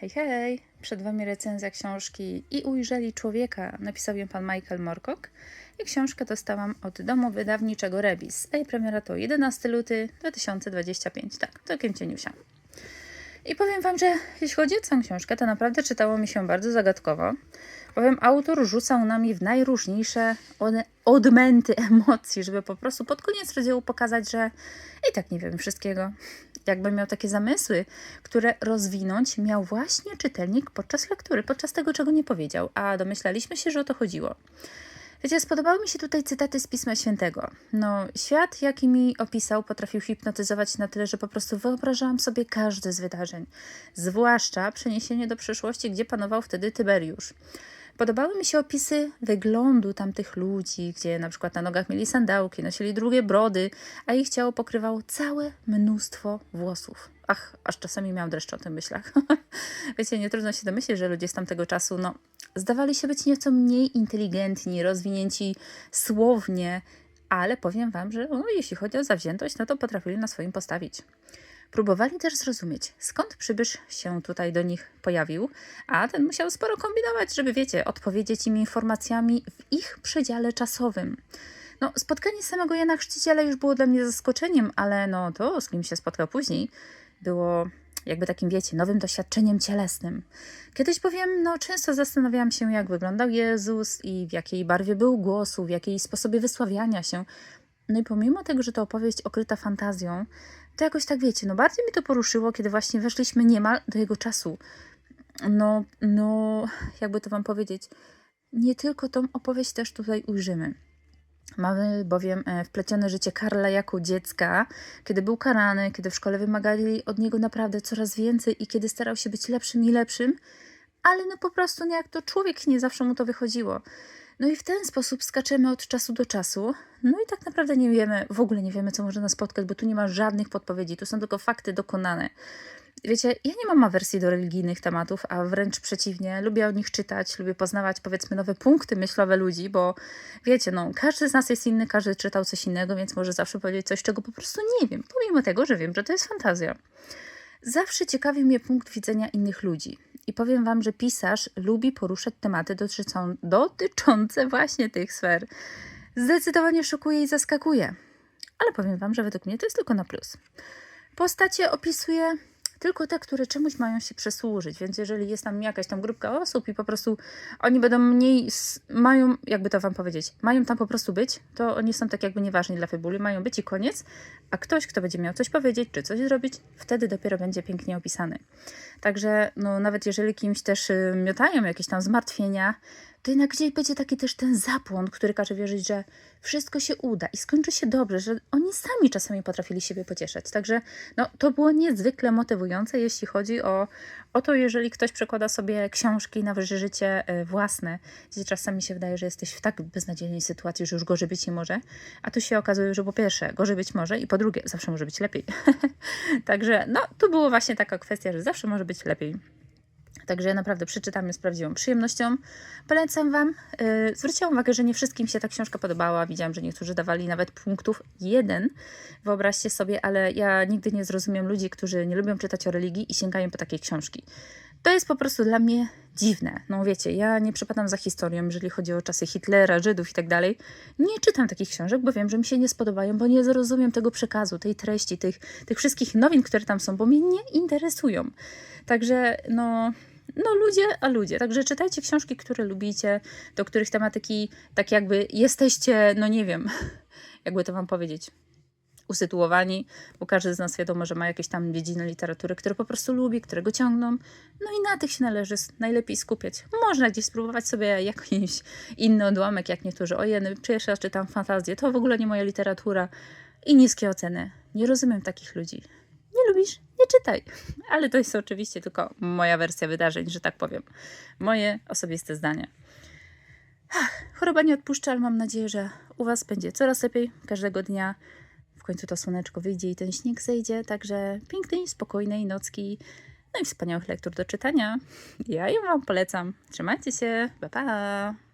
Hej, hej! Przed Wami recenzja książki I ujrzeli człowieka. Napisał ją pan Michael Morcock. I książkę dostałam od domu wydawniczego Rebis. A jej premiera to 11 luty 2025. Tak, całkiem cieniusia. I powiem Wam, że jeśli chodzi o tę książkę, to naprawdę czytało mi się bardzo zagadkowo. Bowiem autor rzucał nami w najróżniejsze odmęty emocji, żeby po prostu pod koniec rozdziału pokazać, że i tak nie wiem wszystkiego. Jakby miał takie zamysły, które rozwinąć miał właśnie czytelnik podczas lektury, podczas tego, czego nie powiedział, a domyślaliśmy się, że o to chodziło. Wiecie, spodobały mi się tutaj cytaty z Pisma Świętego. No, świat, jaki mi opisał, potrafił hipnotyzować na tyle, że po prostu wyobrażałam sobie każde z wydarzeń. Zwłaszcza przeniesienie do przyszłości, gdzie panował wtedy Tyberiusz. Podobały mi się opisy wyglądu tamtych ludzi, gdzie na przykład na nogach mieli sandałki, nosili drugie brody, a ich ciało pokrywało całe mnóstwo włosów. Ach, aż czasami miałam dreszcze o tym myślach. Wiecie, nie trudno się domyślić, że ludzie z tamtego czasu, no, zdawali się być nieco mniej inteligentni, rozwinięci słownie, ale powiem Wam, że no, jeśli chodzi o zawziętość, no to potrafili na swoim postawić. Próbowali też zrozumieć, skąd przybysz się tutaj do nich pojawił, a ten musiał sporo kombinować, żeby, wiecie, odpowiedzieć im informacjami w ich przedziale czasowym. No, spotkanie samego Jana Chrzciciela już było dla mnie zaskoczeniem, ale no to, z kim się spotkał później, było jakby takim, wiecie, nowym doświadczeniem cielesnym. Kiedyś bowiem, no, często zastanawiałam się, jak wyglądał Jezus i w jakiej barwie był głosu, w jakiej sposobie wysławiania się. No i pomimo tego, że to opowieść okryta fantazją, to jakoś tak wiecie, no bardziej mi to poruszyło, kiedy właśnie weszliśmy niemal do jego czasu. No, no, jakby to wam powiedzieć, nie tylko tą opowieść też tutaj ujrzymy. Mamy bowiem e, wplecione życie Karla jako dziecka, kiedy był karany, kiedy w szkole wymagali od niego naprawdę coraz więcej i kiedy starał się być lepszym i lepszym, ale no po prostu nie jak to człowiek nie zawsze mu to wychodziło. No i w ten sposób skaczemy od czasu do czasu. No i tak naprawdę nie wiemy, w ogóle nie wiemy, co może nas spotkać, bo tu nie ma żadnych podpowiedzi, tu są tylko fakty dokonane. Wiecie, ja nie mam awersji do religijnych tematów, a wręcz przeciwnie, lubię o nich czytać, lubię poznawać powiedzmy nowe punkty myślowe ludzi, bo wiecie, no, każdy z nas jest inny, każdy czytał coś innego, więc może zawsze powiedzieć coś, czego po prostu nie wiem, pomimo tego, że wiem, że to jest fantazja. Zawsze ciekawi mnie punkt widzenia innych ludzi. I powiem Wam, że pisarz lubi poruszać tematy dotyczą, dotyczące właśnie tych sfer. Zdecydowanie szokuje i zaskakuje. Ale powiem Wam, że według mnie to jest tylko na plus. Postacie opisuje tylko te, które czemuś mają się przysłużyć, więc jeżeli jest tam jakaś tam grupka osób i po prostu oni będą mniej, mają, jakby to wam powiedzieć, mają tam po prostu być, to oni są tak jakby nieważni dla fabuli, mają być i koniec, a ktoś, kto będzie miał coś powiedzieć, czy coś zrobić, wtedy dopiero będzie pięknie opisany. Także no, nawet jeżeli kimś też y, miotają jakieś tam zmartwienia, to jednak gdzieś będzie taki też ten zapłon, który każe wierzyć, że wszystko się uda i skończy się dobrze, że oni sami czasami potrafili siebie pocieszać. Także no, to było niezwykle motywujące, jeśli chodzi o, o to, jeżeli ktoś przekłada sobie książki na życie e, własne, gdzie czasami się wydaje, że jesteś w tak beznadziejnej sytuacji, że już gorzej być nie może, a tu się okazuje, że po pierwsze gorzej być może i po drugie zawsze może być lepiej. Także no, tu było właśnie taka kwestia, że zawsze może być lepiej. Także naprawdę przeczytam ją z prawdziwą przyjemnością. Polecam Wam. Yy, zwróciłam uwagę, że nie wszystkim się ta książka podobała. Widziałam, że niektórzy dawali nawet punktów jeden. Wyobraźcie sobie, ale ja nigdy nie zrozumiem ludzi, którzy nie lubią czytać o religii i sięgają po takie książki. To jest po prostu dla mnie dziwne. No wiecie, ja nie przepadam za historią, jeżeli chodzi o czasy Hitlera, Żydów i tak dalej. Nie czytam takich książek, bo wiem, że mi się nie spodobają, bo nie zrozumiem tego przekazu, tej treści, tych, tych wszystkich nowin, które tam są, bo mnie nie interesują. Także no, no ludzie, a ludzie. Także czytajcie książki, które lubicie, do których tematyki tak jakby jesteście, no nie wiem, jakby to wam powiedzieć, usytuowani, bo każdy z nas wiadomo, że ma jakieś tam dziedziny literatury, które po prostu lubi, które go ciągną. No i na tych się należy najlepiej skupiać. Można gdzieś spróbować sobie jakiś inny odłamek, jak niektórzy, ojej, pierwszy raz czytam fantazję, to w ogóle nie moja literatura i niskie oceny. Nie rozumiem takich ludzi. Nie lubisz? Nie czytaj. Ale to jest oczywiście tylko moja wersja wydarzeń, że tak powiem. Moje osobiste zdanie. Ach, choroba nie odpuszcza, ale mam nadzieję, że u Was będzie coraz lepiej każdego dnia. W końcu to słoneczko wyjdzie i ten śnieg zejdzie, także pięknej, spokojnej nocki, no i wspaniałych lektur do czytania. Ja ją Wam polecam. Trzymajcie się, pa pa!